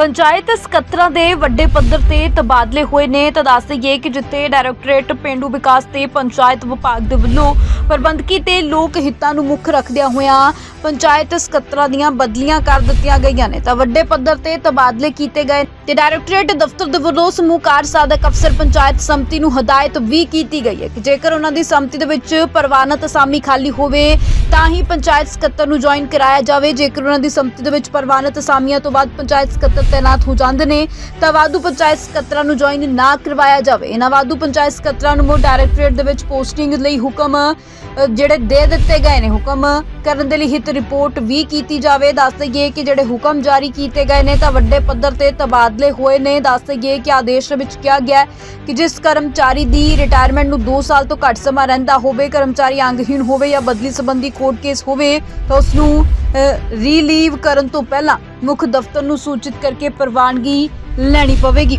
ਪੰਚਾਇਤ ਸਕੱਤਰਾਂ ਦੇ ਵੱਡੇ ਪੱਧਰ ਤੇ ਤਬਾਦਲੇ ਹੋਏ ਨੇ। ਤਾਂ ਦੱਸ ਦਈਏ ਕਿ ਜਿੱਥੇ ਡਾਇਰੈਕਟੋਰੇਟ ਪਿੰਡੂ ਵਿਕਾਸ ਤੇ ਪੰਚਾਇਤ ਵਿਭਾਗ ਦੇ ਵੱਲੋਂ ਪ੍ਰਬੰਧਕੀ ਤੇ ਲੋਕ ਹਿੱਤਾਂ ਨੂੰ ਮੁੱਖ ਰੱਖਦਿਆਂ ਹੋਇਆਂ ਪੰਚਾਇਤ ਸਕੱਤਰਾਂ ਦੀਆਂ ਬਦਲੀਆਂ ਕਰ ਦਿੱਤੀਆਂ ਗਈਆਂ ਨੇ। ਤਾਂ ਵੱਡੇ ਪੱਧਰ ਤੇ ਤਬਾਦਲੇ ਕੀਤੇ ਗਏ ਤੇ ਡਾਇਰੈਕਟੋਰੇਟ ਦਫ਼ਤਰ ਦੇ ਵੱਲੋਂ ਸਮੂਹ ਕਾਰ ਸਾਧਕ ਅਫਸਰ ਪੰਚਾਇਤ ਸਮਿਤੀ ਨੂੰ ਹਦਾਇਤ ਵੀ ਕੀਤੀ ਗਈ ਹੈ ਕਿ ਜੇਕਰ ਉਹਨਾਂ ਦੀ ਸੰਮਤੀ ਦੇ ਵਿੱਚ ਪ੍ਰਵਾਨਤ ਅਸਾਮੀ ਖਾਲੀ ਹੋਵੇ, ਤਾਂ ਹੀ ਪੰਚਾਇਤ ਸਕੱਤਰ ਨੂੰ ਜੁਆਇਨ ਕਰਾਇਆ ਜਾਵੇ। ਜੇਕਰ ਉਹਨਾਂ ਦੀ ਸੰਮਤੀ ਦੇ ਵਿੱਚ ਪ੍ਰਵਾਨਤ ਅਸਾਮੀਆਂ ਤੋਂ ਬਾਅਦ ਪੰਚਾਇਤ ਸਕੱਤਰ ਤੈਨਾਤ ਹੋ ਜਾਂਦੇ ਨੇ, ਤਾਂ ਵਾਧੂ ਪੰਚਾਇਤ ਸਕੱਤਰਾਂ ਨੂੰ ਜੁਆਇਨ ਨਾ ਕਰਵਾਇਆ ਜਾਵੇ। ਇਹਨਾਂ ਵਾਧੂ ਪੰਚਾਇਤ ਸਕੱਤਰਾਂ ਨੂੰ ਮੋ ਡਾਇਰੈਕਟੋਰੇਟ ਦੇ ਵਿੱਚ ਪੋਸਟਿੰਗ ਲਈ ਹੁਕਮ ਜਿਹੜੇ ਦੇ ਦਿੱਤੇ ਗਏ ਨੇ ਹੁਕਮ, ਕਰਨ ਦੇ ਲਈ ਹਿੱਤ ਰਿਪੋਰਟ ਵੀ ਕੀਤੀ ਜਾਵੇ। ਦੱਸ ਦਈਏ ਕਿ ਜਿਹੜੇ ਹੁਕਮ ਜਾਰੀ ਕੀਤੇ ਗਏ ਨੇ, ਤਾਂ ਵੱਡੇ ਪੱਧਰ ਤੇ ਤਬਾਦਲੇ ਹੋਏ ਨੇ। ਦੱਸ ਦਈਏ ਕਿ ਆਦੇਸ਼ ਦੇ ਵਿੱਚ ਕਿਹਾ ਗਿਆ ਕਿ ਜਿਸ ਕਰਮਚਾਰੀ ਦੀ ਰਿਟਾਇਰਮੈਂਟ ਨੂੰ 2 ਸਾਲ ਤੋਂ ਘੱਟ ਸਮਾਂ ਰਹਿੰਦਾ ਹੋਵੇ, ਕਰਮਚਾਰੀ ਅੰਗਹੀਣ ਹੋਵੇ ਜਾਂ ਬਦਲੀ ਸੰਬੰਧੀ ਕੋਰਟ ਕੇਸ ਹੋਵੇ, ਤਾਂ ਉਸ ਨੂੰ ਰੀਲੀਵ ਕਰਨ ਤੋਂ ਪਹਿਲਾਂ ਮੁੱਖ ਦਫ਼ਤਰ ਨੂੰ ਸੂਚਿਤ ਕਰਕੇ ਪ੍ਰਵਾਨਗੀ ਲੈਣੀ ਪਵੇਗੀ।